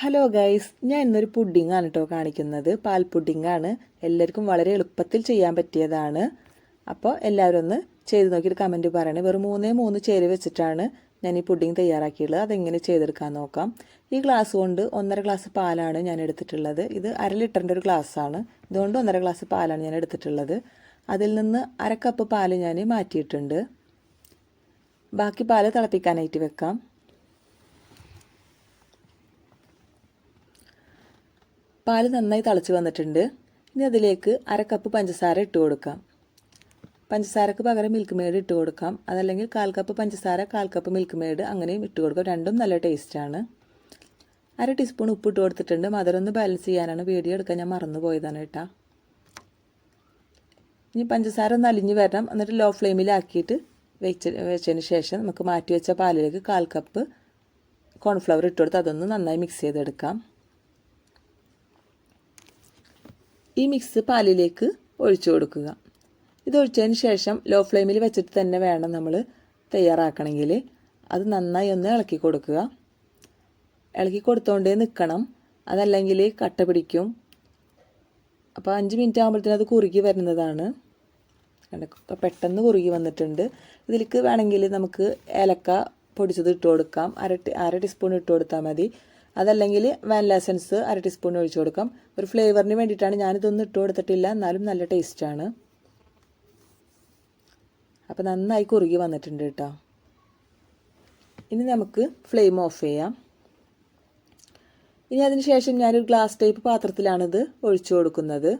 Hello guys ഞാൻ ഇന്നൊരു പുഡിങ്ങാണ് കേട്ടോ കാണിക്കുന്നത്. പാൽ പുഡിങ്ങാണ് എല്ലാവർക്കും വളരെ എളുപ്പത്തിൽ ചെയ്യാൻ പറ്റിയതാണ്. അപ്പോൾ എല്ലാവരും ഒന്ന് ചെയ്ത് നോക്കിയിട്ട് കമന്റ് പറയണേ. വെറും മൂന്നേ മൂന്ന് ചേര് വെച്ചിട്ടാണ് ഞാൻ ഈ പുഡിങ് തയ്യാറാക്കിയുള്ളത് അതെങ്ങനെ ചെയ്തെടുക്കാൻ നോക്കാം. ഈ ഗ്ലാസ് കൊണ്ട് ഒന്നര ഗ്ലാസ് പാലാണ് ഞാൻ എടുത്തിട്ടുള്ളത്. ഇത് അര ലിറ്ററിന്റെ ഒരു ഗ്ലാസ്സാണ് ഇതുകൊണ്ട് ഒന്നര ഗ്ലാസ് പാലാണ് ഞാൻ എടുത്തിട്ടുള്ളത്. അതിൽ നിന്ന് അര കപ്പ് പാൽ ഞാൻ മാറ്റിയിട്ടുണ്ട്. ബാക്കി പാൽ തിളപ്പിക്കാനായിട്ട് വെക്കാം. പാൽ നന്നായി തിളച്ച് വന്നിട്ടുണ്ട്. ഇനി അതിലേക്ക് അര കപ്പ് പഞ്ചസാര ഇട്ട് കൊടുക്കാം. പഞ്ചസാരക്ക് പകരം മിൽക്ക് മേഡ് ഇട്ട് കൊടുക്കാം. അതല്ലെങ്കിൽ കാൽ കപ്പ് പഞ്ചസാര കാൽ കപ്പ് മിൽക്ക് മേഡ് അങ്ങനെയും ഇട്ട് കൊടുക്കാം. രണ്ടും നല്ല ടേസ്റ്റാണ് അര ടീസ്പൂൺ ഉപ്പ് ഇട്ട് കൊടുത്തിട്ടുണ്ട്. മധുരം ഒന്ന് ബാലൻസ് ചെയ്യാനാണ് വീഡിയോ എടുക്കാൻ ഞാൻ മറന്നു പോയതാണ് കേട്ടാ. ഇനി പഞ്ചസാര ഒന്ന് അലിഞ്ഞ് വരണം. എന്നിട്ട് ലോ ഫ്ലെയിമിലാക്കിയിട്ട് വെച്ച് വെച്ചതിന് ശേഷം നമുക്ക് മാറ്റി വെച്ച പാലിലേക്ക് കാൽ കപ്പ് കോൺഫ്ലവർ ഇട്ട് കൊടുത്ത് അതൊന്ന് നന്നായി മിക്സ് ചെയ്തെടുക്കാം. ഈ മിക്സ് പാലിലേക്ക് ഒഴിച്ചു കൊടുക്കുക. ഇത് ഒഴിച്ചതിന് ശേഷം ലോ ഫ്ലെയിമിൽ വെച്ചിട്ട് തന്നെ വേണം നമ്മൾ തയ്യാറാക്കണമെങ്കിൽ. അത് നന്നായി ഒന്ന് ഇളക്കി കൊടുക്കുക. ഇളക്കി കൊടുത്തോണ്ടേ നിൽക്കണം അതല്ലെങ്കിൽ കട്ട പിടിക്കും. അപ്പോൾ അഞ്ച് മിനിറ്റ് ആകുമ്പോഴത്തേനും അത് കുറുകി വരുന്നതാണ്. പെട്ടെന്ന് കുറുകി വന്നിട്ടുണ്ട്. ഇതിലേക്ക് വേണമെങ്കിൽ നമുക്ക് ഏലക്ക പൊടിച്ചത് ഇട്ട് കൊടുക്കാം. അര അര ടീസ്പൂൺ ഇട്ട് കൊടുത്താൽ മതി. അതല്ലെങ്കിൽ വാനില എസൻസ് അര ടീസ്പൂൺ ഒഴിച്ചു കൊടുക്കാം. ഒരു ഫ്ലേവറിന് വേണ്ടിയിട്ടാണ് ഞാനിതൊന്നും ഇട്ട് കൊടുത്തിട്ടില്ല. എന്നാലും നല്ല ടേസ്റ്റാണ് അപ്പോൾ നന്നായി കുറുകി വന്നിട്ടുണ്ട് കേട്ടോ. ഇനി നമുക്ക് ഫ്ലെയിം ഓഫ് ചെയ്യാം. ഇനി അതിന് ശേഷം ഞാനൊരു ഗ്ലാസ് ടൈപ്പ് പാത്രത്തിലാണിത് ഒഴിച്ചു കൊടുക്കുന്നത്.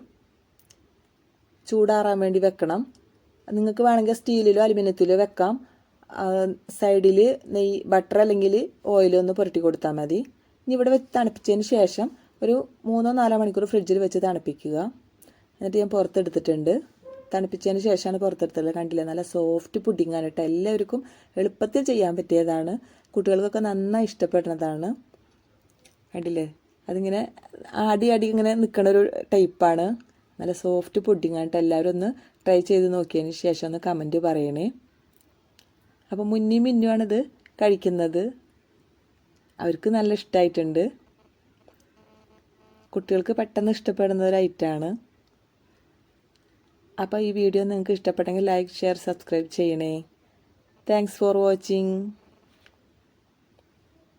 ചൂടാറാൻ വേണ്ടി വെക്കണം. നിങ്ങൾക്ക് വേണമെങ്കിൽ സ്റ്റീലിലോ അലുമിനിയത്തിലോ വെക്കാം. സൈഡിൽ നെയ് ബട്ടർ അല്ലെങ്കിൽ ഓയിലൊന്ന് പുരട്ടി കൊടുത്താൽ മതി. ഇനി ഇവിടെ വെച്ച് തണുപ്പിച്ചതിന് ശേഷം ഒരു മൂന്നോ നാലോ മണിക്കൂർ ഫ്രിഡ്ജിൽ വെച്ച് തണുപ്പിക്കുക. എന്നിട്ട് ഞാൻ പുറത്തെടുത്തിട്ടുണ്ട്. തണുപ്പിച്ചതിന് ശേഷമാണ് പുറത്തെടുത്തത്. കണ്ടില്ലേ? നല്ല സോഫ്റ്റ് പുഡിംഗ് ആണ് കേട്ടോ. എല്ലാവർക്കും എളുപ്പത്തിൽ ചെയ്യാൻ പറ്റിയതാണ്. കുട്ടികൾക്കൊക്കെ നന്നായി ഇഷ്ടപ്പെടുന്നതാണ്. കണ്ടില്ലേ? അതിങ്ങനെ ആടി ആടി ഇങ്ങനെ നിൽക്കുന്ന ഒരു ടൈപ്പാണ് നല്ല സോഫ്റ്റ് പുഡിംഗ് ആണ് കേട്ടോ. എല്ലാവരും ഒന്ന് ട്രൈ ചെയ്ത് നോക്കിയതിന് ശേഷം ഒന്ന് കമന്റ് പറയണേ. അപ്പോൾ മുന്നി മിന്നുമാണിത് കഴിക്കുന്നത്. അവർക്ക് നല്ല ഇഷ്ടമായിട്ടുണ്ട് കുട്ടികൾക്ക് പെട്ടെന്ന് ഇഷ്ടപ്പെടുന്ന ഒരു ഐറ്റമാണ് അപ്പോൾ ഈ വീഡിയോ നിങ്ങൾക്ക് ഇഷ്ടപ്പെട്ടെങ്കിൽ ലൈക്ക് ഷെയർ സബ്സ്ക്രൈബ് ചെയ്യണേ. Thanks for watching